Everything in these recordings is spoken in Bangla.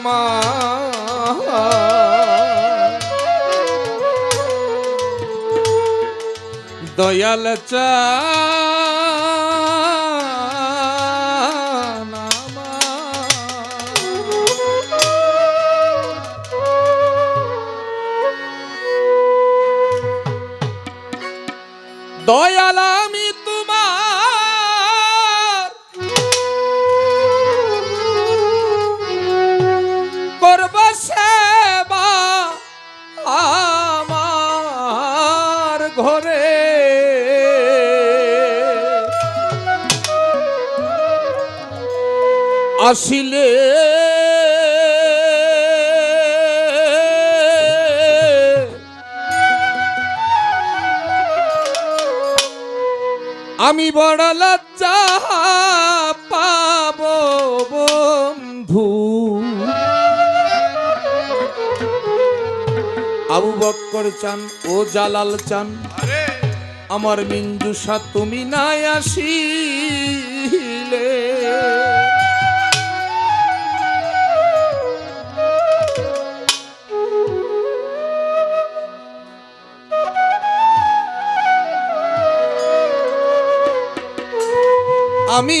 আমার দয়াল আমার। দয়াল ঘরে। আসিলে আমি বড় লজ্জা পাব বন্ধু। আবু বক্কর চান ও জালাল চান। আমার মিঞ্জুসা তুমি নাই আসিলে। আমি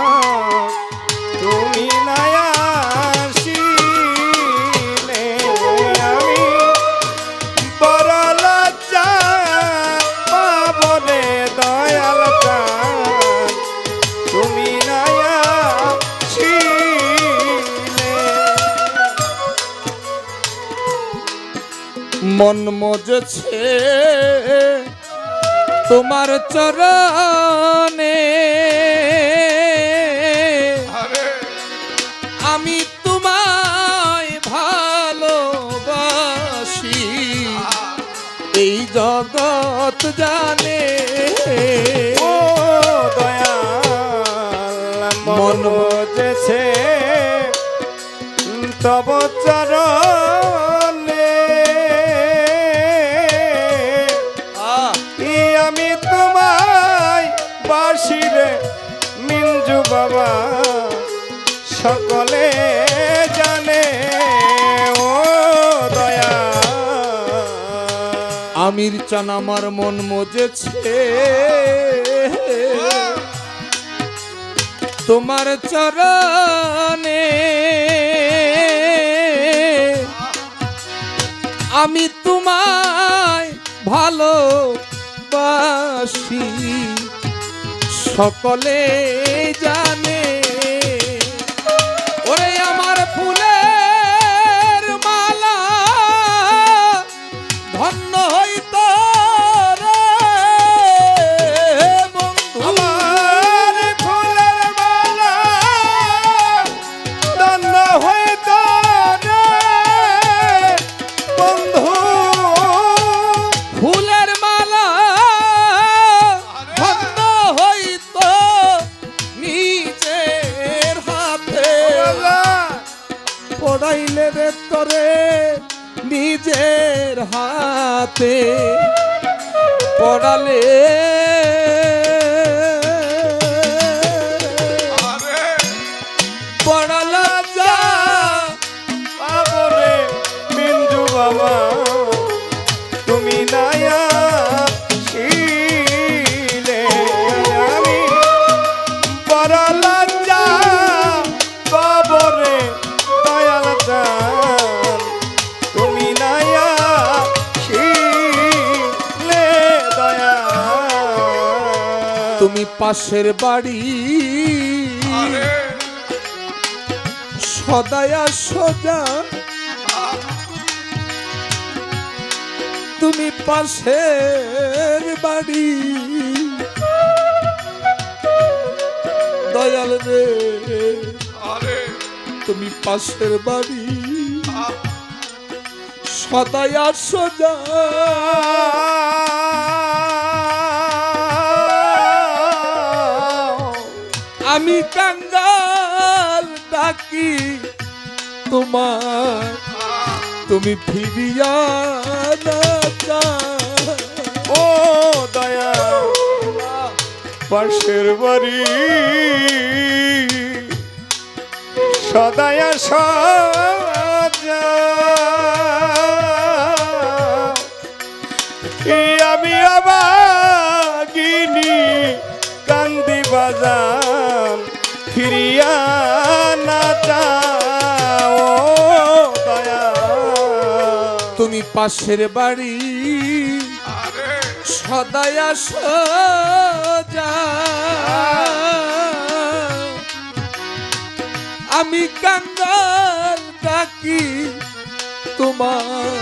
মন মজছে তোমার চরণে। আমি তোমায় ভালোবাসি। এই জগৎ জানে। ও দয়াল মন বুঝেছে তব চরণে সকলে জানে, ও দয়া আমির চান আমার মন মজেছে। তোমার চরণে আমি তোমায় ভালোবাসি। সকলে জানে রে তরে নিজের হাতে পড়ালে তুমি পাশের বাড়ি। সদায়া সোজা। তুমি পাশের বাড়ি। দয়াল রে। তুমি পাশের বাড়ি। সদায়া সোজা। আমি কাঙ্গাল ডাকি তোমার। তুমি ফিরিয়া ও দয়া পাশের বাড়ি। সদায় সব পাশের বাড়ি। সদায় সজা আমি কাঙ্গাল ডাকি তোমার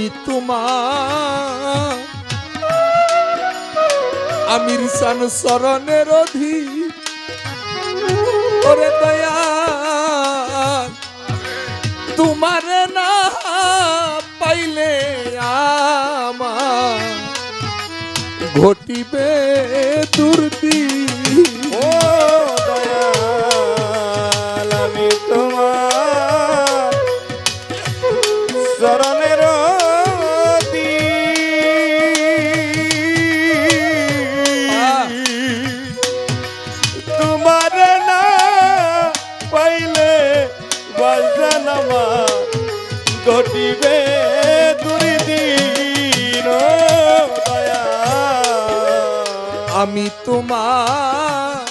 আমি তোমার। আমির সান শরণের অধি ওরে দয়া তোমার না পাইলে আমার ঘটিবে দুর্দি। ও দয়াল, আমি তোমার আমি তোমার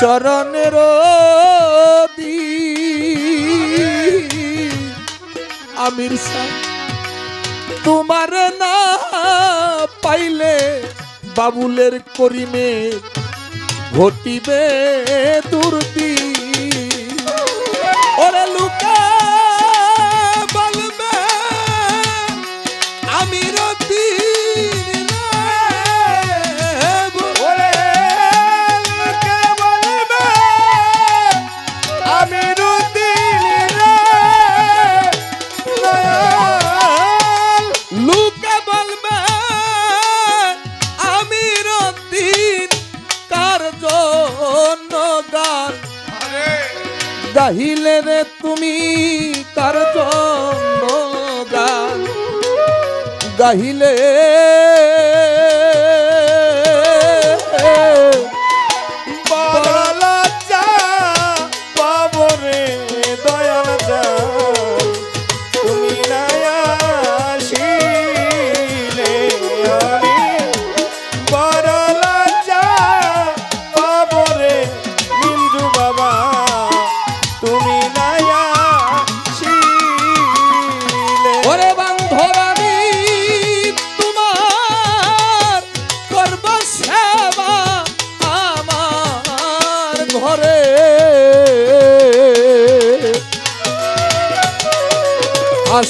চরণের আমির তোমার না পাইলে বাবুলের করিমে ঘটিবে দুর্দি ওরে লুকা রে তুমি তার চন্দ্র গাহিলে।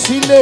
আসিলে